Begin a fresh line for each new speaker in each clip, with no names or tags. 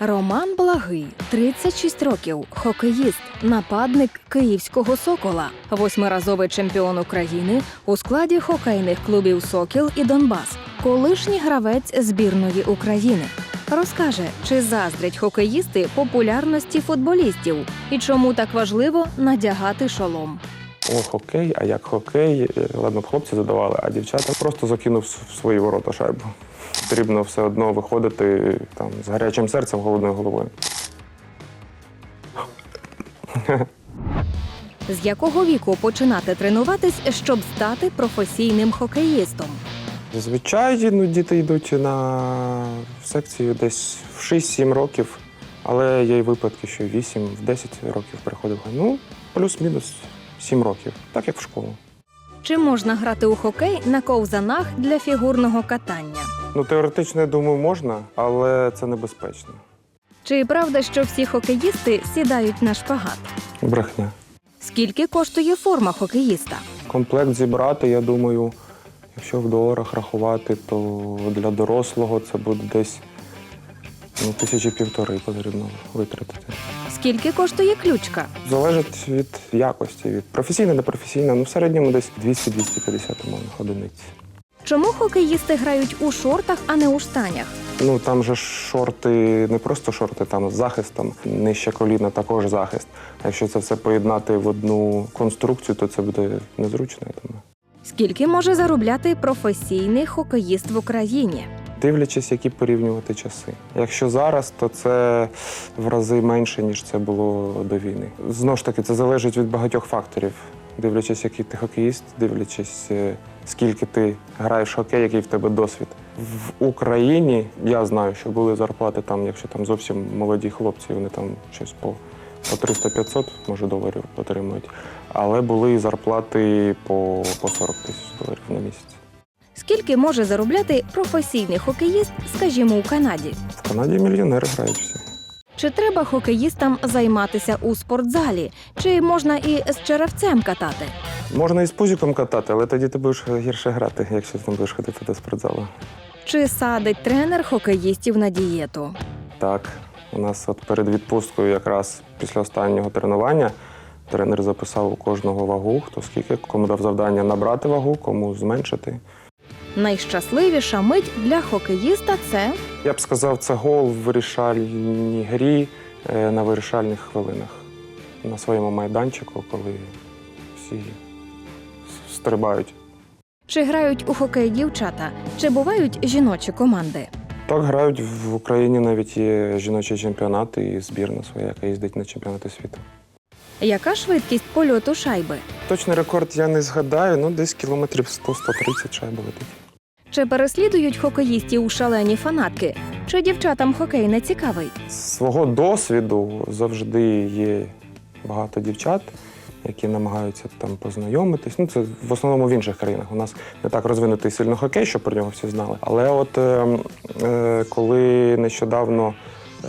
Роман Благий, 36 років, хокеїст, нападник київського сокола, восьмиразовий чемпіон України у складі хокейних клубів Сокіл і Донбас, колишній гравець збірної України. Розкаже, чи заздрять хокеїсти популярності футболістів і чому так важливо надягати шолом.
О, хокей, а як хокей? Ладно, б хлопці задавали, а дівчата просто закинув в свої ворота шайбу. Потрібно все одно виходити там з гарячим серцем, голодною головою.
З якого віку починати тренуватись, щоб стати професійним хокеїстом?
Зазвичай ну, діти йдуть на секцію десь в 6-7 років, але є й випадки, що 8-10 років приходив. Ну, плюс-мінус 7 років, так як в школу.
Чи можна грати у хокей на ковзанах для фігурного катання?
Ну, теоретично, я думаю, можна, але це небезпечно.
Чи правда, що всі хокеїсти сідають на шпагат?
Брехня.
Скільки коштує форма хокеїста?
Комплект зібрати, я думаю, якщо в доларах рахувати, то для дорослого це буде десь ну, тисячі півтори потрібно витратити.
Скільки коштує ключка?
Залежить від якості, від професійна, непрофесійна, ну в середньому десь 200-250 умовних одиниць.
Чому хокеїсти грають у шортах, а не у штанях?
Ну там же шорти, не просто шорти, там з захистом, нижче коліна також захист. А якщо це все поєднати в одну конструкцію, то це буде незручно, я думаю.
Скільки може заробляти професійний хокеїст в Україні?
Дивлячись, які порівнювати часи. Якщо зараз, то це в рази менше, ніж це було до війни. Знову ж таки, це залежить від багатьох факторів. Дивлячись, який ти хокеїст, дивлячись, е, скільки ти граєш хокей, який в тебе досвід. В Україні я знаю, що були зарплати там, якщо там зовсім молоді хлопці, вони там щось по, по 300-500, може, доларів отримують. Але були і зарплати по, по 40 тисяч доларів на місяць.
Скільки може заробляти професійний хокеїст, скажімо, у Канаді?
В Канаді мільйонери грають всі.
Чи треба хокеїстам займатися у спортзалі? Чи можна і з черевцем катати?
Можна і з пузиком катати, але тоді ти будеш гірше грати, якщо ти не будеш ходити до спортзалу.
Чи садить тренер хокеїстів на дієту?
Так, у нас от перед відпусткою, якраз після останнього тренування, тренер записав у кожного вагу, хто скільки, кому дав завдання набрати вагу, кому зменшити.
Найщасливіша мить для хокеїста це
Я б сказав, це гол в вирішальній грі е, на вирішальних хвилинах на своєму майданчику, коли всі стрибають.
чи грають у хокей дівчата, чи бувають жіночі команди.
Так грають в Україні навіть є жіночі чемпіонати і збірна своя, яка їздить на чемпіонати світу.
Яка швидкість польоту шайби?
Точний рекорд я не згадаю, ну десь кілометрів 100-130 шайба летить.
Чи переслідують хокеїстів у шалені фанатки? Чи дівчатам хокей не цікавий?
З свого досвіду завжди є багато дівчат, які намагаються там познайомитись. Ну, це в основному в інших країнах. У нас не так розвинутий сильно хокей, щоб про нього всі знали. Але от е, е, коли нещодавно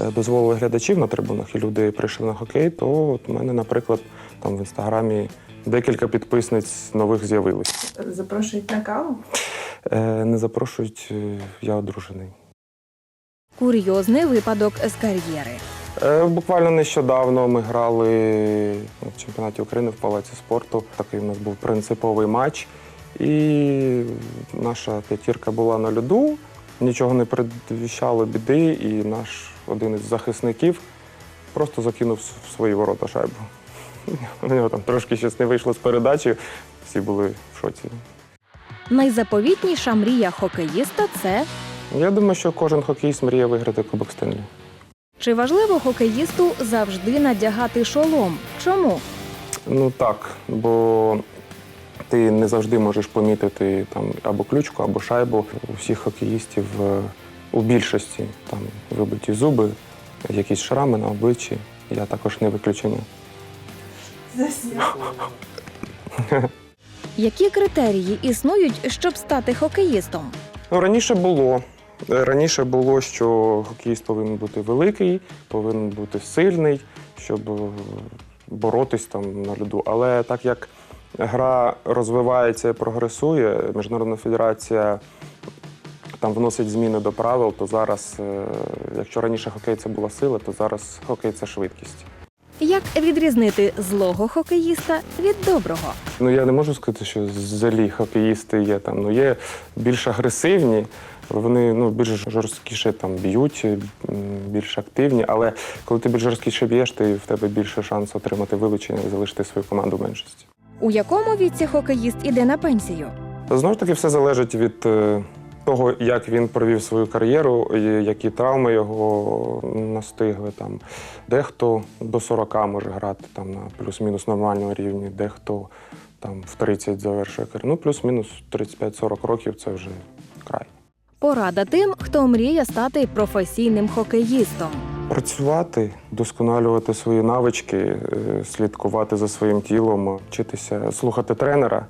е, дозволили глядачів на трибунах, і люди прийшли на хокей, то от у мене, наприклад, там в інстаграмі декілька підписниць нових з'явилось.
Запрошують на каву.
Е, не запрошують, е, я одружений.
Курйозний випадок з кар'єри.
Е, Буквально нещодавно ми грали в чемпіонаті України в палаці спорту. Такий у нас був принциповий матч. І наша п'ятірка була на льоду, нічого не передвіщало біди, і наш один із захисників просто закинув в свої ворота шайбу. У нього там трошки щось не вийшло з передачі, всі були в шоці.
Найзаповітніша мрія хокеїста це
Я думаю, що кожен хокеїст мріє виграти Кубок Стенлі.
чи важливо хокеїсту завжди надягати шолом? Чому?
Ну так, бо ти не завжди можеш помітити там або ключку, або шайбу. У всіх хокеїстів е, у більшості там вибиті зуби, якісь шрами на обличчі. Я також не виключення.
Які критерії існують, щоб стати хокеїстом?
Ну, раніше було. Е, Раніше було, що хокеїст повинен бути великий, повинен бути сильний, щоб е, боротись там на льоду. Але так як гра розвивається і прогресує, Міжнародна федерація там вносять зміни до правил, то зараз, е, якщо раніше хокей це була сила, то зараз хокей це швидкість.
Як відрізнити злого хокеїста від доброго?
Ну я не можу сказати, що злі хокеїсти є там. Ну є більш агресивні, вони ну більш жорсткіше там б'ють, більш активні. Але коли ти більш жорсткіше б'єш, ти в тебе більше шанс отримати вилучення і залишити свою команду в меншості.
У якому віці хокеїст іде на пенсію?
Знову ж таки, все залежить від е, того, як він провів свою кар'єру, які травми його настигли. Там дехто до 40 може грати там на плюс-мінус нормальному рівні, дехто там в 30 завершує кар'єру. Ну, плюс-мінус 35-40 років це вже край.
Порада тим, хто мріє стати професійним хокеїстом.
Працювати, досконалювати свої навички, е, слідкувати за своїм тілом, вчитися слухати тренера.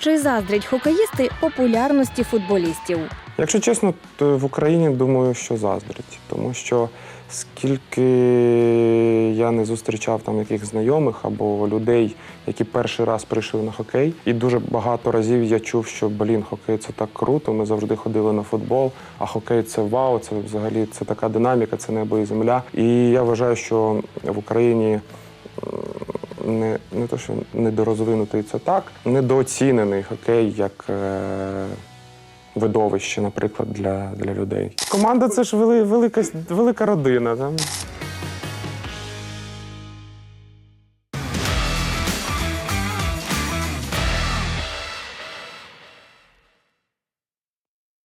Чи заздрять хокеїсти популярності футболістів?
Якщо чесно, то в Україні думаю, що заздрять, тому що скільки я не зустрічав там яких знайомих або людей, які перший раз прийшли на хокей, і дуже багато разів я чув, що блін, хокей це так круто. Ми завжди ходили на футбол, а хокей це вау, це взагалі це така динаміка, це небо і земля. І я вважаю, що в Україні не, не то, що недорозвинутий це так, недооцінений хокей як. Е- видовище, наприклад, для, для людей. Команда це ж вели, велика, велика родина. Там